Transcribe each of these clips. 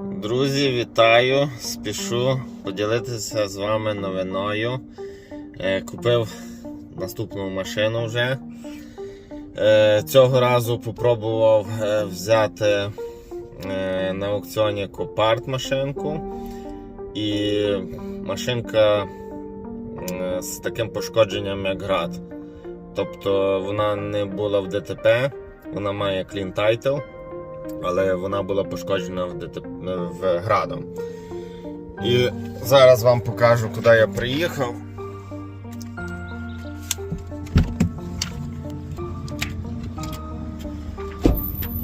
Друзі, вітаю! Спішу поділитися з вами новиною. Е, Купив наступну машину вже. Е, Цього разу попробував е, взяти на аукціоні Копарт машинку. І машинка з таким пошкодженням, як град. Тобто вона не була в ДТП, вона має Clean Title але вона була пошкоджена в, ДТП, в градом. І зараз вам покажу, куди я приїхав.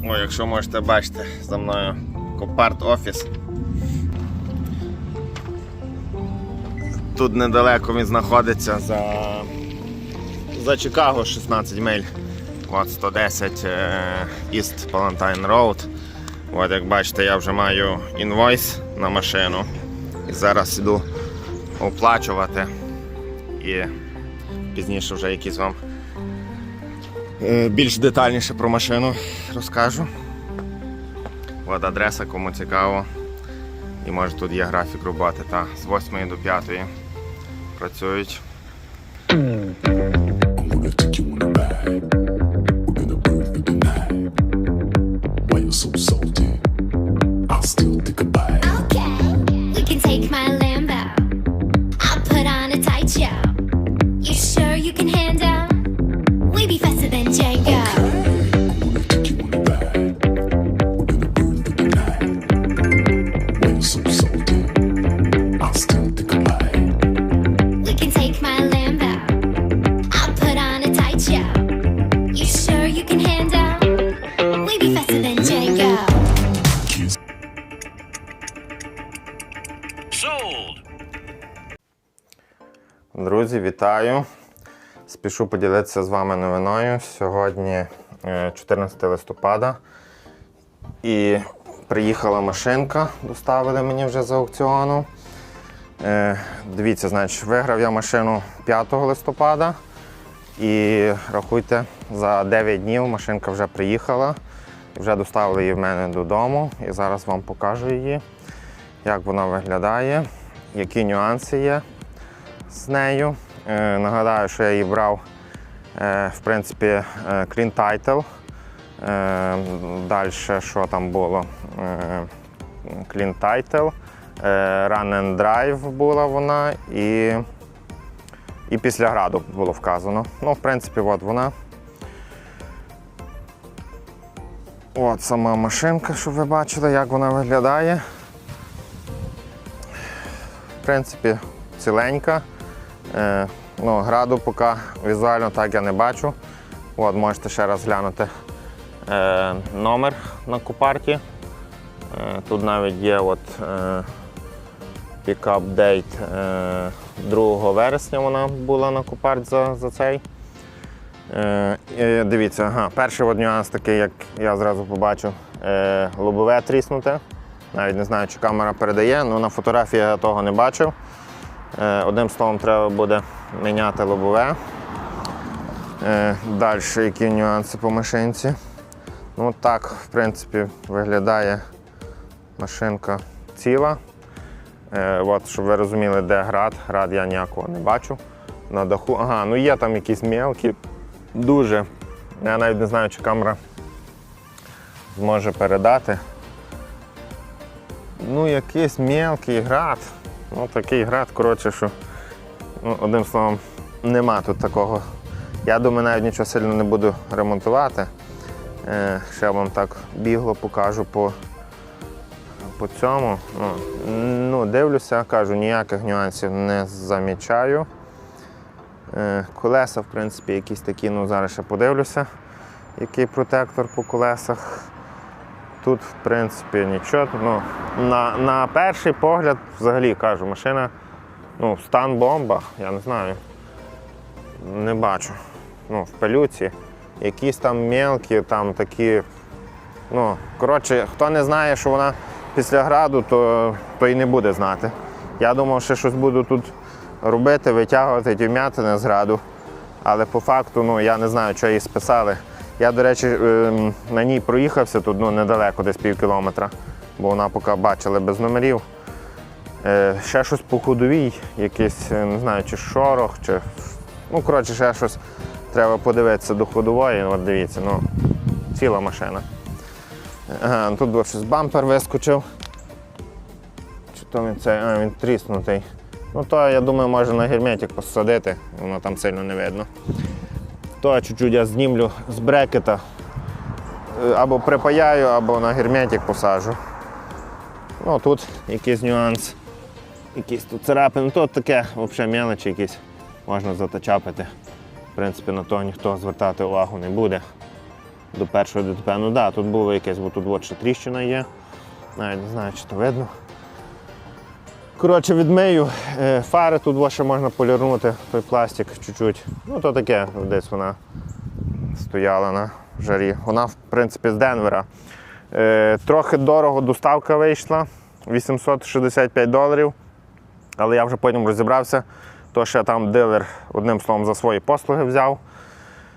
О, якщо можете бачити, за мною Копарт офіс. Тут недалеко він знаходиться за, за Чикаго 16 миль. От 110 е, East Palantine Road. От як бачите, я вже маю інвойс на машину. І зараз іду оплачувати. І пізніше вже якісь вам е, більш детальніше про машину розкажу. От адреса, кому цікаво. І може тут є графік роботи. Та, з 8 до 5 працюють. Спішу поділитися з вами новиною. Сьогодні е, 14 листопада. І приїхала машинка, доставили мені вже з аукціону. Е, Дивіться, значить, виграв я машину 5 листопада. І рахуйте, за 9 днів машинка вже приїхала. Вже доставили її в мене додому. І зараз вам покажу її, як вона виглядає, які нюанси є з нею. Е, нагадаю, що я її брав е, в принципі е, Clean Title. Далі що там було? Clean Title, Run and Drive була вона і, і після граду було вказано. Ну, в принципі, от вона. От сама машинка, щоб ви бачили, як вона виглядає. В принципі, ціленька. Е, ну, граду поки візуально так я не бачу. От, можете ще раз глянути е, номер на купарті. Е, тут навіть є от, е, пікап дейт е, 2 вересня вона була на купарт за, за цей. Е, дивіться, ага, перший от нюанс такий, як я зразу побачив, е, лобове тріснуте. Навіть не знаю, чи камера передає, але на фотографії я того не бачив. Е, Одним словом, треба буде міняти лобове. Е, Далі, які нюанси по машинці. Ну так, в принципі, виглядає машинка ціла. Е, От, щоб ви розуміли, де град. Град я ніякого не бачу. На даху. Ага, ну є там якісь мелкі, дуже. Я навіть не знаю, чи камера зможе передати. Ну, якийсь мелкий град. Ну, такий град, коротше, що ну, одним словом, нема тут такого. Я думаю, навіть нічого сильно не буду ремонтувати. Е, ще вам так бігло покажу по, по цьому. Ну, ну, дивлюся, кажу, ніяких нюансів не замічаю. Е, колеса, в принципі, якісь такі, ну зараз ще подивлюся, який протектор по колесах. Тут, в принципі, нічого. Ну, на, на перший погляд, взагалі кажу, машина, ну, стан бомба, я не знаю. Не бачу. Ну, в пилюці. Якісь там мелкі, там такі. Ну, коротше, хто не знає, що вона після граду, то, то і не буде знати. Я думав, що щось буду тут робити, витягувати ті вмятини з граду. Але по факту ну, я не знаю, що її списали. Я, до речі, ем, на ній проїхався тут ну, недалеко, десь пів кілометра. бо вона поки бачила без номерів. Е, ще щось по ходовій, якийсь, е, не знаю, чи шорох, чи. Ну, коротше, ще щось треба подивитися до ходової. От дивіться, ну, ціла машина. Ага, тут був щось бампер вискочив. Чи то він цей, а, він тріснутий. Ну то я думаю, можна на герметик посадити, воно там сильно не видно. То чуть-чуть я знімлю з брекета. Е, Або припаяю, або на герметик посаджу. Ну тут якийсь нюанс. Якісь тут царапини. Ну, Тут таке взагалі мелочі якісь можна затачапити. В принципі, на то ніхто звертати увагу не буде. До першого ДТП. Ну так, да, тут було якесь, бо тут от ще тріщина є. Навіть не знаю, чи то видно. Коротше, відмию е, фари, тут ще можна полірнути той пластик чуть-чуть. Ну то таке, десь вона стояла на жарі. Вона, в принципі, з Денвера. Е, трохи дорого доставка вийшла 865 доларів. Але я вже потім розібрався, то ще там дилер одним словом за свої послуги взяв.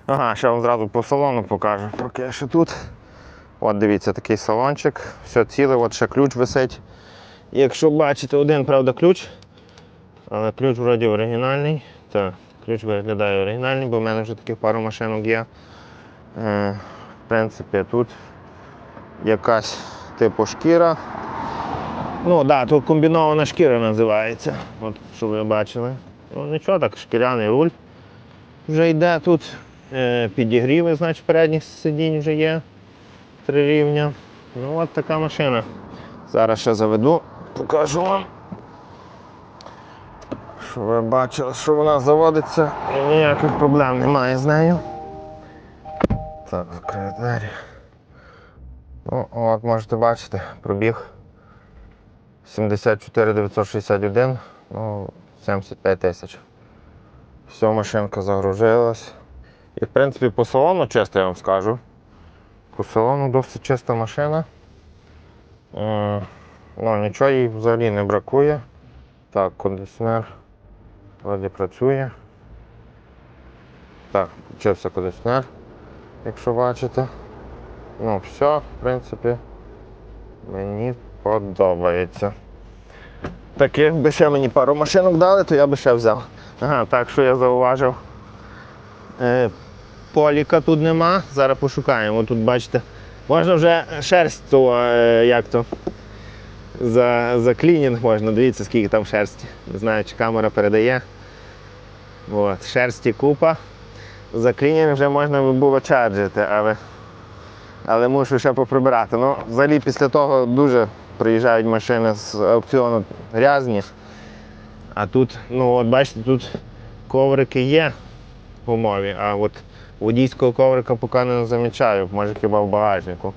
Ага, ще вам зразу по салону покажу. Поки ще тут. От дивіться, такий салончик, все ціле, от ще ключ висить. Якщо бачите, один, правда, ключ, але ключ вроді оригінальний. Так, ключ виглядає оригінальний, бо в мене вже таких пару машинок є. Е, в принципі, тут якась типу шкіра. Ну да, тут комбінована шкіра називається. От, що ви бачили. Ну нічого, так, шкіряний руль вже йде тут. Е, підігріви, значить, передніх сидінь вже є. Три рівня. Ну от така машина. Зараз ще заведу, покажу вам. Що ви бачили, що вона заводиться і ніяких проблем немає з нею. Так, закрию двері. Ну, от можете бачити, пробіг 74 961, ну, 75 тисяч. Все, машинка загружилась. І в принципі по салону чисто я вам скажу. По салону досить чиста машина. Ну, нічого їй взагалі не бракує. Так, кондиціонер вроді працює. Так, включився кондиціонер, якщо бачите. Ну, все, в принципі, мені подобається. Так, якби ще мені пару машинок дали, то я би ще взяв. Ага, так, що я зауважив. Е, поліка тут нема, зараз пошукаємо. Тут бачите, можна вже шерсть, то, е, як то, за, за клінінг можна, дивіться, скільки там шерсті. Не знаю, чи камера передає. От, шерсті купа. За клінінг вже можна було чарджити, але, але мушу ще поприбирати. Ну, взагалі після того дуже приїжджають машини з аукціону грязні. А тут, ну от бачите, тут коврики є в умові, а от водійського коврика поки не замічаю, може хіба в багажнику.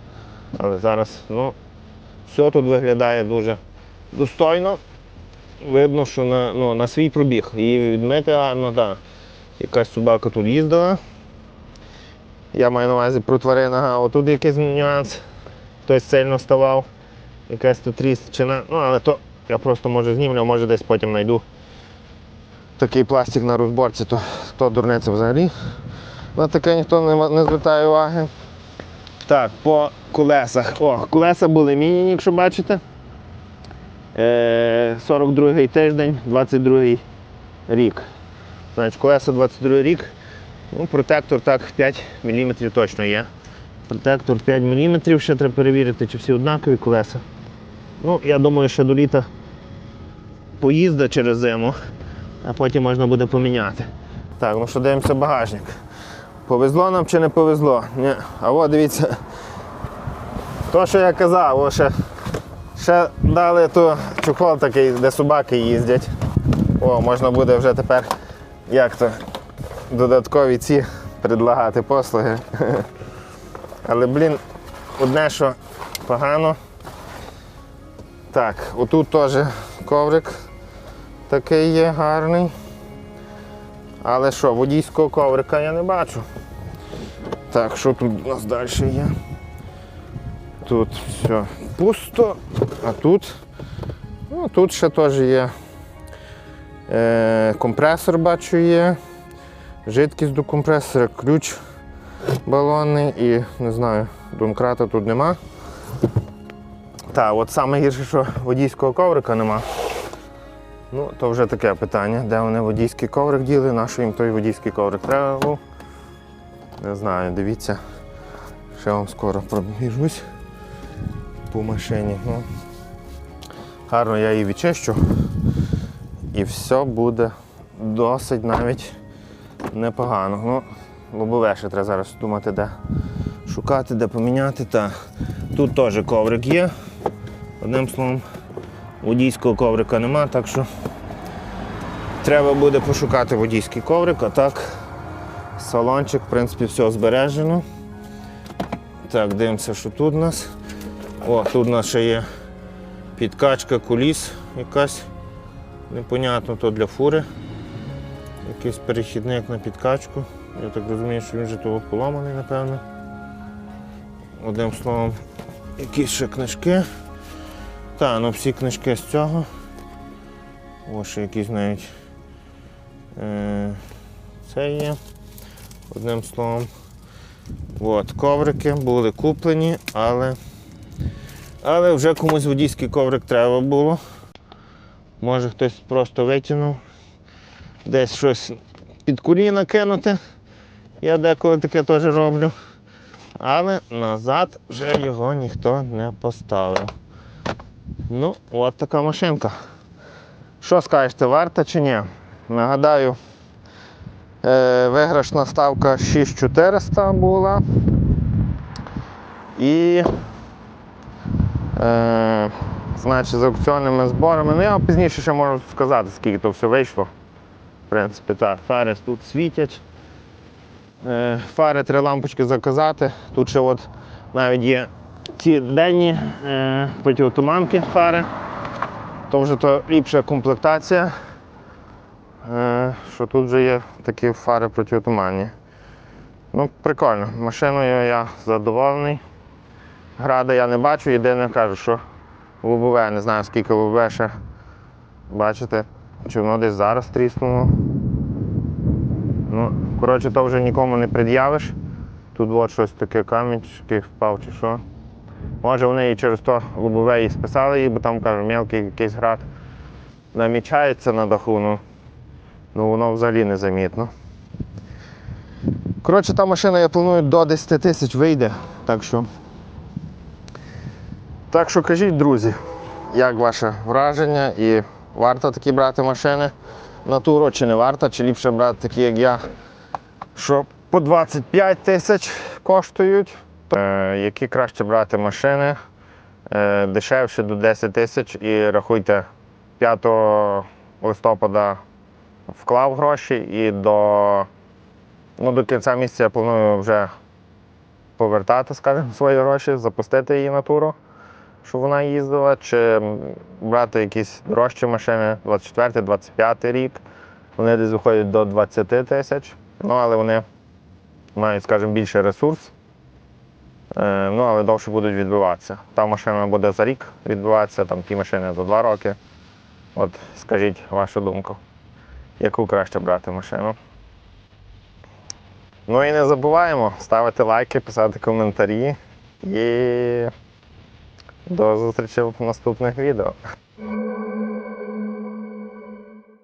Але зараз, ну, все тут виглядає дуже достойно. Видно, що на, ну, на свій пробіг. Її відмити гарно, так. Якась собака тут їздила. Я маю на увазі про тварин, ага, отут якийсь нюанс. Хтось сильно ставав. Якась тут тріщина. Ну, але то я просто може знімлю, може десь потім знайду такий пластик на розборці, то, то дурниця взагалі. На таке ніхто не, не звертає уваги. Так, по колесах. О, колеса були міні, якщо бачите. Е, 42-й тиждень, 22-й рік. Значить, колеса 22 рік. Ну, протектор так 5 мм точно є. Протектор 5 мм, ще треба перевірити, чи всі однакові колеса. Ну, я думаю, ще до літа поїзда через зиму, а потім можна буде поміняти. Так, ну що дивимося багажник. Повезло нам чи не повезло? Ні. А от дивіться. То, що я казав, о, ще, ще дали то чохол такий, де собаки їздять. О, можна буде вже тепер як то додаткові ці предлагати послуги. Але, блін, одне, що погано. Так, отут теж коврик такий є гарний. Але що, водійського коврика я не бачу. Так, що тут у нас далі є? Тут все пусто, а тут, ну, тут ще теж є. Е, компресор бачу є. Жидкість до компресора, ключ балонний і не знаю, домкрата тут нема. Так, от саме гірше, що водійського коврика нема. Ну, то вже таке питання, де вони водійський коврик діли, на що їм той водійський коврик треба був. Не знаю, дивіться. Ще вам скоро пробіжусь по машині. Ну, гарно я її відчищу. І все буде досить навіть непогано. Ну, лобове ще треба зараз думати, де шукати, де поміняти. Та тут теж коврик є. Одним словом, водійського коврика нема, так що треба буде пошукати водійський коврик, а так салончик, в принципі, все збережено. Так, дивимося, що тут у нас. О, тут у нас ще є підкачка куліс якась. Непонятно, то для фури. Якийсь перехідник на підкачку. Я так розумію, що він вже того поламаний, напевно. Одним словом, якісь ще книжки. Так, ну всі книжки з цього. Ось ще якісь навіть. Е, це є. Одним словом. От, коврики були куплені, але, але вже комусь водійський коврик треба було. Може хтось просто витягнув, десь щось під коліна кинути. Я деколи таке теж роблю. Але назад вже його ніхто не поставив. Ну, от така машинка. Що скажете, варта чи ні? Нагадаю, е, виграшна ставка 6400 була. І е, значить, з аукціонними зборами. Ну я вам пізніше ще можу сказати, скільки то все вийшло. В принципі, так, фари тут світять. Е, Фари три лампочки заказати. Тут ще от навіть є ці денні е, противотуманки фари. То вже то ліпша комплектація. Е, що тут вже є такі фари протитуманні. Ну, прикольно. Машиною я задоволений. Града я не бачу, єдине кажу, що лобове, не знаю скільки лобове ще. Бачите, чи воно десь зараз тріснуло. Ну, коротше, то вже нікому не пред'явиш. Тут от щось таке камінь, впав чи що. Може вони і через то лобове і списали її, бо там кажу, мелкий якийсь град намічається на даху, ну, ну воно взагалі незамітно. Коротше, та машина, я планую до 10 тисяч вийде, так що. Так що кажіть, друзі, як ваше враження і варто такі брати машини на туру, чи не варто, чи ліпше брати такі, як я, що по 25 тисяч коштують. Е, які краще брати машини е, дешевше до 10 тисяч і рахуйте 5 листопада вклав гроші і до, ну, до кінця місяця я планую вже повертати, скажімо, свої гроші, запустити її на туру, щоб вона їздила, чи брати якісь дорожчі машини 24-25 рік. Вони десь виходять до 20 тисяч, ну але вони мають, скажімо, більший ресурс. Е, Ну, але довше будуть відбиватися. Та машина буде за рік відбиватися, там ті машини за два роки. От скажіть вашу думку, яку краще брати машину. Ну і не забуваємо ставити лайки, писати коментарі і до зустрічі в наступних відео.